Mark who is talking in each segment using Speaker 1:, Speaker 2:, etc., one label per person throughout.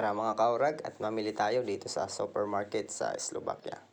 Speaker 1: Tara mga kaurag at mamili tayo dito sa supermarket sa Slovakia.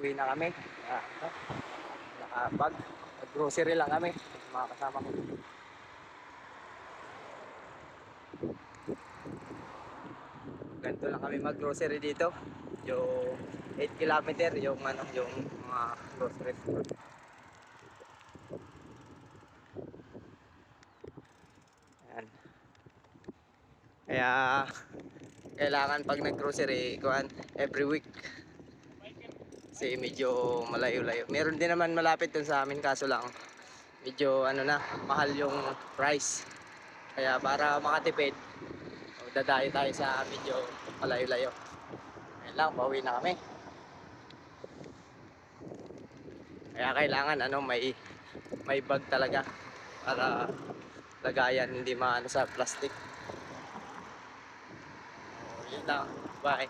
Speaker 1: Pauwi na kami. Ah, nakabag. Grocery lang kami. Mga kasama ko. Ganito lang kami mag-grocery dito. Yung 8 kilometer yung ano, yung mga grocery store. Ayan. Kaya kailangan pag nag-grocery, kuhan, every week. Kasi medyo malayo-layo. Meron din naman malapit dun sa amin kaso lang medyo ano na, mahal yung price. Kaya para makatipid, dadayo tayo sa medyo malayo-layo. Ayun lang, pauwi na kami. Kaya kailangan ano may may bag talaga para lagayan hindi maano sa plastic. Oh, yun lang. Bye.